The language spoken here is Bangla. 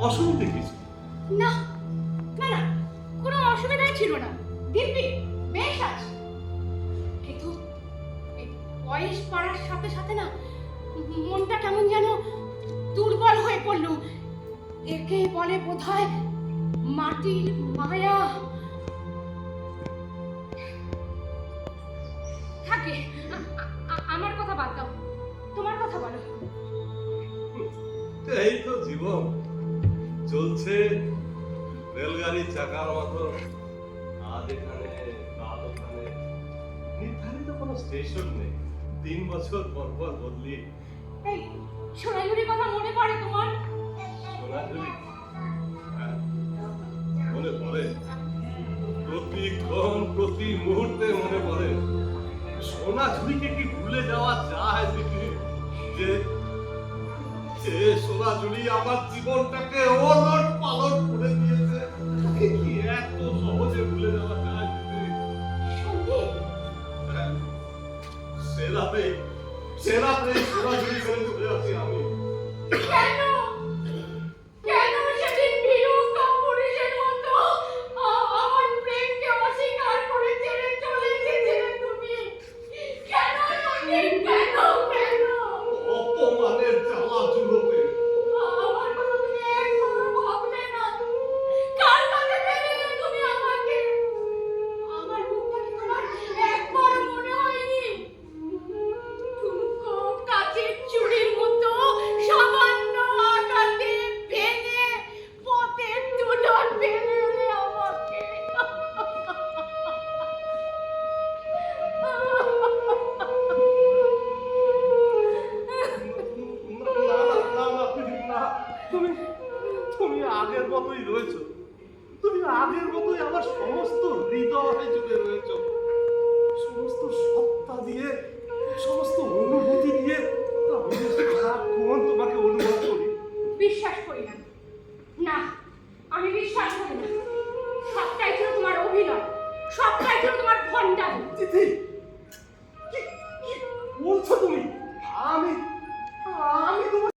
অসুবিধে কিছু না না না কোনো অসুবিধাই ছিল না। দিব্যি বেশ আছে। কিন্তু বয়স বাড়ার সাথে সাথে না মনটা কেমন যেন দুর্বল হয়ে পড়ল। একে বলে বোধহয় মাটির মায়া। থাকে আমার কথা বাদ দাও। তোমার কথা বলো। এই তো জীবন। চলছে। রেলগাড়ির চাকার মতো। আজ এখানে কাল ওখানে নির্ধারিত কোনো স্টেশন নেই। তিন বছর পর পর বদলি। এই সোনাঝুরির কথা মনে পড়ে তোমার? সোনাঝুরি? হ্যাঁ, মনে পড়ে। প্রতিক্ষণ প্রতি মুহূর্তে মনে পড়ে। সোনাঝুরিকে কি ভুলে যাওয়া যায় দিদি? যে সোনাঝুরি আমার জীবনটাকে ওলট সেরাতে সেরাতে সোনাঝুরি ছেড়ে চলে আসি আমি। কেন? কেন সেদিন ভীরু কাপুরুষের মতো আমার প্রেমকে অস্বীকার করে ছেড়ে চলে এসেছিলে তুমি। কেন কেন কেন? আগের মতোই রয়েছো। তুমি আগের মতোই আমার সমস্ত হৃদয় জুড়ে রয়েছো। সমস্ত সত্তা দিয়ে সমস্ত অনুভূতি দিয়ে যে তোমাকে অনুভব করি। বিশ্বাস করি না। না আমি বিশ্বাস করি না। সবটাই ছিল তোমার অভিনয়। সবটাই ছিল তোমার ভণ্ডামি। কি বলছো তুমি? আমি আমি তোমার